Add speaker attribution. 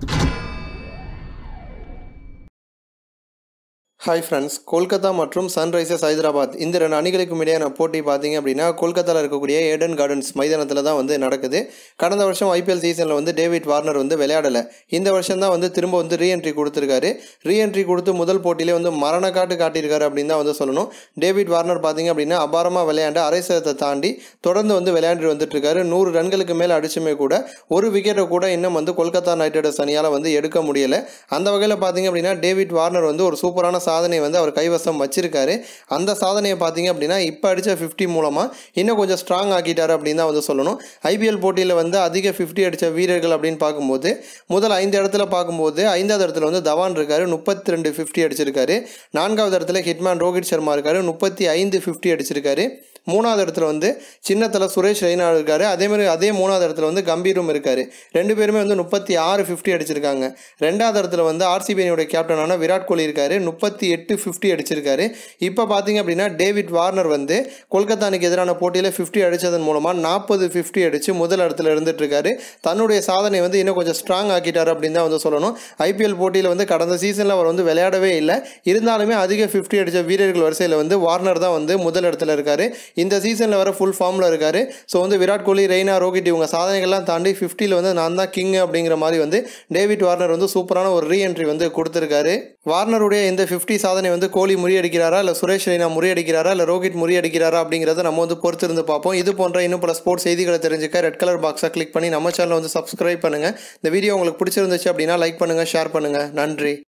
Speaker 1: you hi friends Kolkata மற்றும் Sunrisers Hyderabad இந்த ரெண்டு அணிகளுக்கும் இடையான போட்டி பார்த்தீங்க அப்படின்னா கொல்கத்தாவில் இருக்கக்கூடிய ஏடன் கார்டன்ஸ் மைதானத்தில் தான் வந்து நடக்குது. கடந்த வருஷம் ஐபிஎல் சீசனில் வந்து டேவிட் வார்னர் வந்து விளையாடலை. இந்த வருஷம் தான் வந்து திரும்ப வந்து ரீஎன்ட்ரி கொடுத்துருக்காரு. ரீஎன்ட்ரி கொடுத்து முதல் போட்டியிலே வந்து மரண காட்டு காட்டியிருக்காரு அப்படின்னு தான் வந்து சொல்லணும். டேவிட் வார்னர் பார்த்தீங்க அப்படின்னா அபாரமாக விளையாண்டு அரை சதத்தை தாண்டி தொடர்ந்து வந்து விளையாண்டு வந்துட்டுருக்காரு. நூறு ரன்களுக்கு மேலே அடிச்சுமே கூட ஒரு விக்கெட்டை கூட இன்னும் வந்து கொல்கத்தா நைட் ரைடர்ஸ் அணியால் வந்து எடுக்க முடியலை. அந்த வகையில் பார்த்தீங்க அப்படின்னா டேவிட் வார்னர் வந்து ஒரு சூப்பரான சாதனை வந்து அவர் கைவசம் வச்சிருக்காரு. அந்த சாதனையை பார்த்தீங்க அப்படின்னா இப்போ அடித்த ஃபிஃப்டி மூலமாக இன்னும் கொஞ்சம் ஸ்ட்ராங் ஆக்கிட்டார் அப்படின்னு தான் வந்து சொல்லணும். ஐபிஎல் போட்டியில் வந்து அதிக ஃபிஃப்டி அடித்த வீரர்கள் அப்படின்னு பார்க்கும்போது முதல் ஐந்து இடத்துல பார்க்கும்போது ஐந்தாவது இடத்துல வந்து தவான் இருக்காரு முப்பத்தி ரெண்டு ஃபிஃப்டி அடிச்சிருக்காரு. நான்காவது இடத்துல ஹிட்மேன் ரோஹித் சர்மா இருக்காரு முப்பத்தி ஐந்து ஃபிஃப்டி அடிச்சிருக்காரு. மூணாவது இடத்துல வந்து சின்னத்தில் சுரேஷ் ரெய்னா இருக்காரு அதே மாதிரி அதே மூணாவது இடத்துல வந்து கம்பீரும் இருக்காரு. ரெண்டு பேருமே வந்து முப்பத்தி ஆறு ஃபிஃப்டி அடிச்சிருக்காங்க. ரெண்டாவது இடத்துல வந்து ஆர்சிபி கேப்டனான விராட் கோலி இருக்காரு முப்பத்தி எட்டு ஃபிஃப்டி அடிச்சிருக்காரு. இப்போ பார்த்தீங்க அப்படின்னா டேவிட் வார்னர் வந்து கொல்கத்தா அணிக்கு எதிரான போட்டியில் ஃபிஃப்டி அடித்ததன் மூலமாக நாற்பது ஃபிஃப்டி அடித்து முதல் இடத்துல இருந்துட்டுருக்காரு. தன்னுடைய சாதனை வந்து இன்னும் கொஞ்சம் ஸ்ட்ராங் ஆக்கிட்டார் அப்படின்னு தான் வந்து சொல்லணும். ஐபிஎல் போட்டியில் வந்து கடந்த சீசனில் அவர் வந்து விளையாடவே இல்லை. இருந்தாலுமே அதிக ஃபிஃப்டி அடித்த வீரர்கள் வரிசையில் வந்து வார்னர் தான் வந்து முதல் இடத்துல இருக்கார். இந்த சீசனில் வர ஃபுல் ஃபார்மில் இருக்கார். ஸோ வந்து விராட் கோலி ரெய்னா ரோஹித் இவங்க சாதனைகள்லாம் தாண்டி ஃபிஃப்டியில் வந்து நான் தான் கிங் அப்படிங்கிற மாதிரி வந்து டேவிட் வார்னர் வந்து சூப்பரான ஒரு ரீஎன்ட்ரி வந்து கொடுத்துருக்காரு. வார்னருடைய இந்த ஃபிஃப்டி சாதனை வந்து கோலி முறியடிக்கிறாரா? இல்லை சுரேஷ் ரெய்னா முறியடிக்கிறாரா? இல்லை ரோஹித் முறியடிக்கிறாரா? அப்படிங்கிறத நம்ம வந்து பொறுத்திருந்து பார்ப்போம். இது போன்ற இன்னும் பல ஸ்போர்ட்ஸ் செய்திகளை தெரிஞ்சுக்க ரெட் கலர் பாக்ஸை கிளிக் பண்ணி நம்ம சேனலை வந்து சப்ஸ்கிரைப் பண்ணுங்கள் இந்த வீடியோ உங்களுக்கு பிடிச்சிருந்துச்சு அப்படின்னா லைக் பண்ணுங்கள் ஷேர் பண்ணுங்கள் நன்றி.